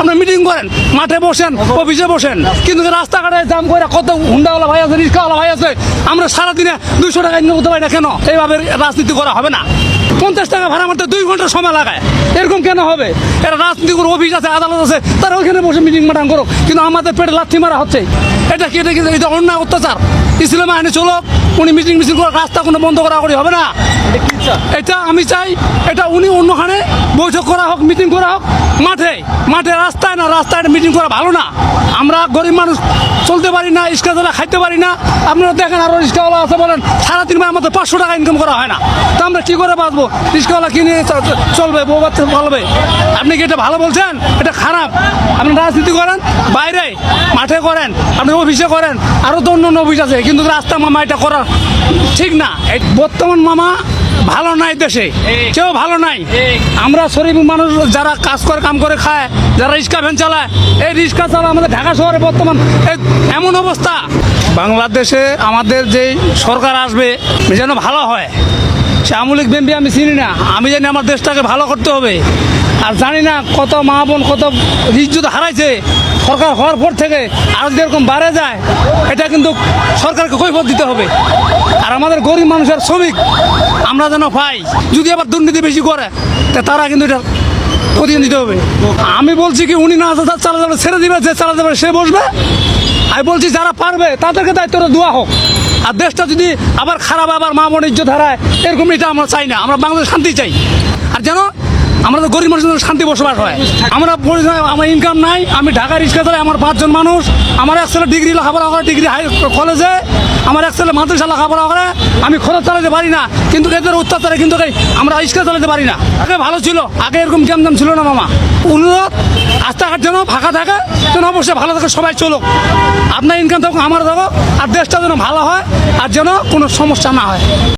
আপনার মিটিং করেন, মাঠে বসেন অফিসে বসেন। কিন্তু রাস্তাঘাটে জাম করে কত হুন্ডাওয়ালা ভাই আছে, রিক্সাওয়ালা ভাই আছে, আমরা সারাদিনে দুইশো টাকা ইনকাম করতে পারি না কেন? এইভাবে রাজনীতি করা হবে না। পঞ্চাশ টাকা ভাড়া মারতে দুই ঘণ্টা সময় লাগায়। এরকম কেন হবে? এটা রাজনীতি করে অফিস আছে, আদালত আছে, তারা ওইখানে বসে মিটিং মাটাং করো কিন্তু আমাদের পেটে লাথি মারা হচ্ছে। এটা কি এটা কি এটা অন্যায় অত্যাচার। ইসলাম আইনে চলো, উনি মিটিং মিছিল করে রাস্তা কোনো বন্ধ করা করি হবে না। এটা আমি চাই, এটা উনি অন্যখানে বৈঠক করা হোক মিটিং করা হোক, মাঠে মাঠে রাস্তায় না, রাস্তায় মিটিং করা ভালো না। আমরা গরিব মানুষ, চলতে পারি না রিক্সাওয়ালা খাইতে পারি না। আপনারা দেখেন আরও রিক্সাওয়ালা আছে বলেন, সারাদিন মাসে আমাদের পাঁচশো টাকা ইনকাম করা হয় না। তো আমরা কি করে বাঁচবো? রিক্সাওয়ালা কিনে চলবে, বউ বাচ্চা চলবে আপনি কি এটা ভালো বলছেন? এটা খারাপ। আপনি রাজনীতি করেন, বাইরে মাঠে করেন, আপনি অফিসে করেন আরও তো অন্য অন্য অফিস আছে, কিন্তু রাস্তা মামা এটা করা ঠিক না। বর্তমান মামা ভালো নাই দেশে। কেউ ভালো নাই। আমরা শরীফ মানুষ যারা কাজ করে কাম করে খায় যারা রিক্সা ভ্যান চালায় এই রিক্সা চালা আমাদের ঢাকা শহরে বর্তমান এমন অবস্থা। বাংলাদেশে আমাদের যে সরকার আসবে যেন ভালো হয়। সে আমলিক বেম্বি আমি চিনি না। আমি জানি আমার দেশটাকে ভালো করতে হবে। আর জানি না কত মা বোন কত ইজ্জত হারাইছে। সরকার হওয়ার পর থেকে আর যদি এরকম বাড়ে যায়, এটা কিন্তু সরকারকে কৈফত দিতে হবে। আর আমাদের গরিব মানুষের শ্রমিক আমরা যেন পাই, যদি আবার দুর্নীতি বেশি করে, তা তারা কিন্তু এটা প্রতিদিন দিতে হবে। আমি বলছি কি, উনি না চালা যাবে, ছেড়ে দিবে, যে চালাতে যাবে, সে বসবে। আমি বলছি যারা পারবে, তাদেরকে দায়িত্বটা দেওয়া হোক। আর দেশটা যদি আবার খারাপ, আবার মা মনে ধারায় এরকম এটা আমরা চাই না। আমরা বাংলাদেশ শান্তি চাই। আর যেন আমরা তো গরিব মানুষের শান্তি বসবাস হয়। আমরা আমার ইনকাম নাই, আমি ঢাকা রিক্সা চালাই, আমার পাঁচজন মানুষ, আমার এক ছেলে ডিগ্রি লেখাপড়া করে ডিগ্রি হাই কলেজে আমার এক ছেলে মাদ্রাসা লেখাপড়া করে, আমি খরচ চালাতে পারি না, কিন্তু এদের অত্যাচারে কিন্তু আমরা রিক্সা চালাতে পারি না। আগে ভালো ছিল, আগে এরকম দাম ছিল না মামা। অনুরোধ, রাস্তাঘাট যেন ফাঁকা থাকে, যেন অবশ্যই ভালো থাকে, সবাই চলুক। আপনার ইনকাম থাকুক আমার থাকুক আর দেশটা যেন ভালো হয়, আর যেন কোনো সমস্যা না হয়।